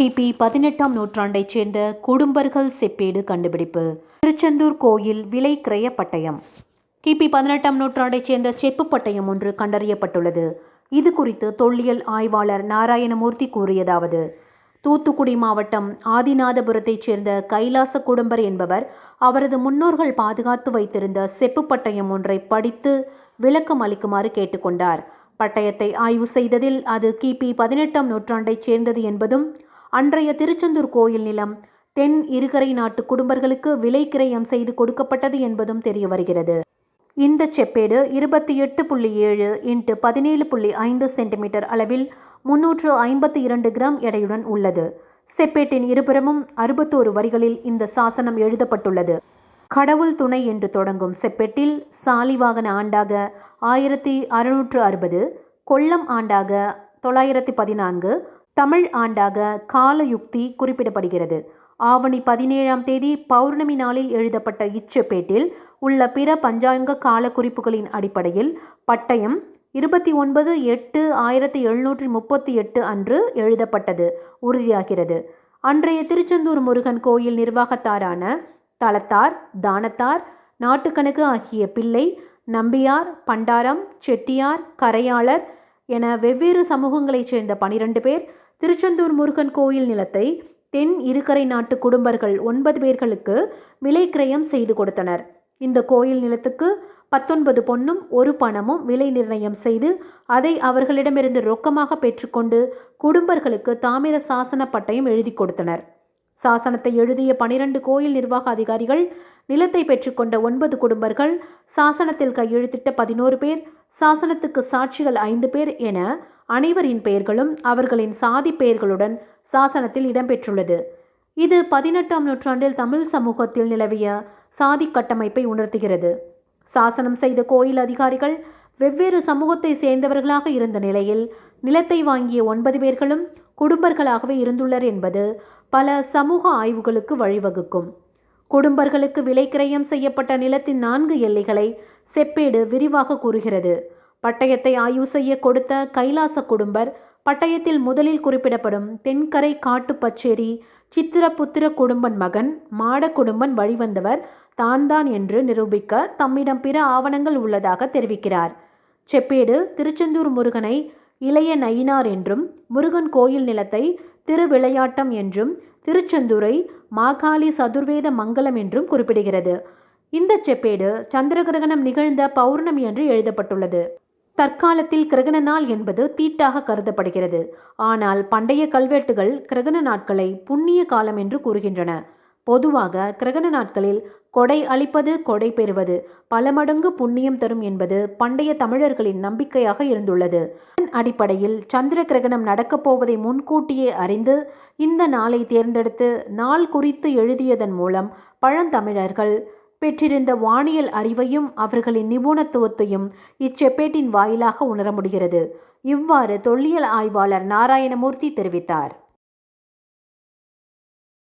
கிபி பதினெட்டாம் நூற்றாண்டைச் சேர்ந்த குடும்பர்கள் செப்பேடு கண்டுபிடிப்பு. திருச்செந்தூர் கோயில் விலை கிரய பட்டயம் கிபி பதினெட்டாம் நூற்றாண்டைச் சேர்ந்த செப்பு பட்டயம் ஒன்று கண்டறியப்பட்டுள்ளது. இது குறித்து தொல்லியல் ஆய்வாளர் நாராயணமூர்த்தி கூறியதாவது தூத்துக்குடி மாவட்டம் ஆதிநாதபுரத்தைச் சேர்ந்த கைலாச குடும்பர் என்பவர் அவரது முன்னோர்கள் பாதுகாத்து வைத்திருந்த செப்பு பட்டயம் ஒன்றை படித்து விளக்கம் அளிக்குமாறு கேட்டுக்கொண்டார். பட்டயத்தை ஆய்வு செய்ததில் அது கிபி பதினெட்டாம் நூற்றாண்டைச் சேர்ந்தது என்பதும் அன்றைய திருச்செந்தூர் கோயில் நிலம் தென் இருகரை நாட்டு குடும்பர்களுக்கு விலை கிரயம் செய்து கொடுக்கப்பட்டது என்பதும் தெரிய வருகிறது. இந்த செப்பேடு இருபத்தி எட்டு புள்ளி ஏழு இன்ட்டு பதினேழு புள்ளி ஐந்து சென்டிமீட்டர் அளவில் முன்னூற்று ஐம்பத்தி இரண்டு கிராம் எடையுடன் உள்ளது. செப்பேட்டின் இருபுறமும் அறுபத்தோரு வரிகளில் இந்த சாசனம் எழுதப்பட்டுள்ளது. கடவுள் துணை என்று தொடங்கும் செப்பேட்டில் சாலிவாகன ஆண்டாக ஆயிரத்தி அறுநூற்று அறுபது கொல்லம் ஆண்டாக தொள்ளாயிரத்தி பதினான்கு தமிழ் ஆண்டாக காலயுக்தி குறிப்பிடப்படுகிறது. ஆவணி பதினேழாம் தேதி பௌர்ணமி நாளில் எழுதப்பட்ட இச்செப்பேட்டில் உள்ள பிற பஞ்சாங்க கால குறிப்புகளின் அடிப்படையில் பட்டயம் இருபத்தி ஒன்பது எட்டு ஆயிரத்தி எழுநூற்றி முப்பத்தி எட்டு அன்று எழுதப்பட்டது உறுதியாகிறது. அன்றைய திருச்செந்தூர் முருகன் கோயில் நிர்வாகத்தாரான தளத்தார் தானத்தார் நாட்டுக்கணக்கு ஆகிய பிள்ளை நம்பியார் பண்டாரம் செட்டியார் கரையாளர் என வெவ்வேறு சமூகங்களைச் சேர்ந்த பனிரெண்டு பேர் திருச்செந்தூர் முருகன் கோயில் நிலத்தை தென் இருக்கரை நாட்டு குடும்பர்கள் ஒன்பது பேர்களுக்கு விலை கிரயம் செய்து கொடுத்தனர். இந்த கோயில் நிலத்துக்கு பத்தொன்பது பொன்னும் ஒரு பணமும் விலை நிர்ணயம் செய்து அதை அவர்களிடமிருந்து ரொக்கமாக பெற்றுக்கொண்டு குடும்பர்களுக்கு தாமிர சாசன பட்டயம் எழுதி கொடுத்தனர். சாசனத்தை எழுதிய பனிரெண்டு கோயில் நிர்வாக அதிகாரிகள் நிலத்தை பெற்றுக்கொண்ட ஒன்பது குடும்பர்கள் சாசனத்தில் கையெழுத்திட்ட பதினோரு பேர் சாசனத்துக்கு சாட்சிகள் ஐந்து பேர் என அனைவரின் பெயர்களும் அவர்களின் சாதி பெயர்களுடன் சாசனத்தில் இடம்பெற்றுள்ளது. இது பதினெட்டாம் நூற்றாண்டில் தமிழ் சமூகத்தில் நிலவிய சாதி கட்டமைப்பை உணர்த்துகிறது. சாசனம் செய்த கோயில் அதிகாரிகள் வெவ்வேறு சமூகத்தை சேர்ந்தவர்களாக இருந்த நிலையில் நிலத்தை வாங்கிய ஒன்பது பேர்களும் குடும்பர்களாகவே இருந்துள்ளர் என்பது பல சமூக ஆய்வுகளுக்கு வழிவகுக்கும். குடும்பர்களுக்கு விலை கிரயம் செய்யப்பட்ட நிலத்தின் நான்கு எல்லைகளை செப்பேடு விரிவாக கூறுகிறது. பட்டயத்தை ஆய்வு செய்ய கொடுத்த கைலாச குடும்பர் பட்டயத்தில் முதலில் குறிப்பிடப்படும் தென்கரை காட்டு பச்சேரி சித்திரபுத்திர குடும்பன் மகன் மாட குடும்பன் வழிவந்தவர் தான் தான் என்று நிரூபிக்க தம்மிடம் பிற ஆவணங்கள் உள்ளதாக தெரிவிக்கிறார். செப்பேடு திருச்செந்தூர் முருகனை இளைய நயினார் என்றும் முருகன் கோயில் நிலத்தை திருவிளையாட்டம் என்றும் திருச்செந்தூரை மாகாளி சதுர்வேத மங்கலம் என்றும் குறிப்பிடுகிறது. இந்த செப்பேடு சந்திரகிரகணம் நிகழ்ந்த பௌர்ணமி என்று எழுதப்பட்டுள்ளது. தற்காலத்தில் கிரகண நாள் என்பது தீட்டாக கருதப்படுகிறது. ஆனால் பண்டைய கல்வெட்டுகள் கிரகண நாட்களை புண்ணிய காலம் என்று கூறுகின்றன. பொதுவாக கிரகண நாட்களில் கொடை அளிப்பது கொடை பெறுவது பல மடங்கு புண்ணியம் தரும் என்பது பண்டைய தமிழர்களின் நம்பிக்கையாக இருந்துள்ளது. அடிப்படையில் சந்திர கிரகணம் நடக்கப் போவதை முன்கூட்டியே அறிந்து இந்த நாளை தேர்ந்தெடுத்து நாள் குறித்து எழுதியதன் மூலம் பழந்தமிழர்கள் பெற்றிருந்த வானியல் அறிவையும் அவர்களின் நிபுணத்துவத்தையும் இச்செப்பேட்டின் வாயிலாக உணர முடிகிறது இவ்வாறு தொல்லியல் ஆய்வாளர் நாராயணமூர்த்தி தெரிவித்தார்.